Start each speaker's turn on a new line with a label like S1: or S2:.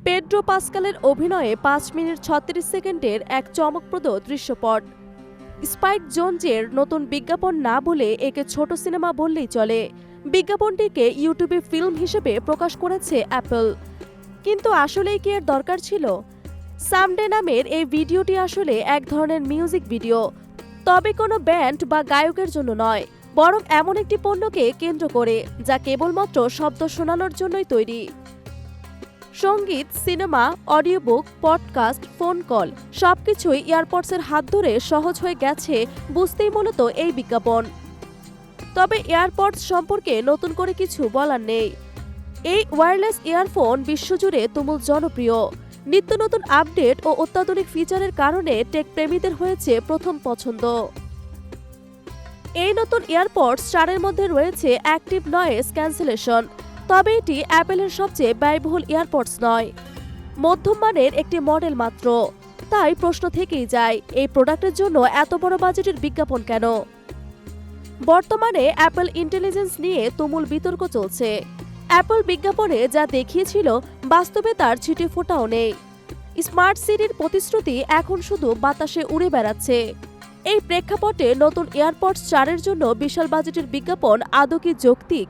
S1: Pedro পাস্কালের অভিনয়ে পাঁচ minute ছত্রিশ সেকেন্ডের এক চমকপ্রদ দৃশ্যপট। স্পাইক জোনজের নতুন বিজ্ঞাপন না বলে একে ছোট সিনেমা বললেই চলে। বিজ্ঞাপনটিকে ইউটিউবে ফিল্ম হিসেবে প্রকাশ করেছে অ্যাপল। কিন্তু আসলেই কি এর দরকার ছিল? সামডে নামের এই ভিডিওটি আসলে এক ধরনের মিউজিক ভিডিও। তবে কোনো ব্যান্ড বা গায়কের জন্য নয়, বরং এমন একটি পণ্যকে কেন্দ্র করে, যা কেবলমাত্র শব্দ শোনানোর জন্যই তৈরি। সংগীত, cinema audio book podcast, phone call, সবকিছুই এয়ারপডসের হাত ধরে সহজ হয়ে গেছে বুঝতেই মূলত এই বিজ্ঞাপন। তবে এয়ারপডস সম্পর্কে নতুন করে কিছু বলার নেই। এই ওয়্যারলেস ইয়ারফোন বিশ্বজুড়ে তুমুল জনপ্রিয়। নিত্য নতুন আপডেট ও অত্যাধুনিক ফিচারের কারণে টেক প্রেমীদের হয়েছে প্রথম পছন্দ। এই নতুন এয়ারপডস চারের মধ্যে রয়েছে অ্যাক্টিভ নয়েস ক্যান্সেলেশন। তবে এটি অ্যাপেলের সবচেয়ে ব্যয়বহুল এয়ারপডস নয়। মধ্যম মানের একটি মডেল মাত্র। তাই প্রশ্ন থেকেই যায়, এই প্রোডাক্টের জন্য এত বড় বাজেটের বিজ্ঞাপন কেন? বর্তমানে অ্যাপল ইন্টেলিজেন্স নিয়ে তুমুল বিতর্ক চলছে। অ্যাপল বিজ্ঞাপনে যা দেখিয়েছিল, বাস্তবে তার ছিটে ফোটাও নেই। স্মার্ট সিটির প্রতিশ্রুতি এখন শুধু বাতাসে উড়ে বেড়াচ্ছে। এই প্রেক্ষাপটে নতুন এয়ারপডস চারের জন্য বিশাল বাজেটের বিজ্ঞাপন আদৌ কি যৌক্তিক?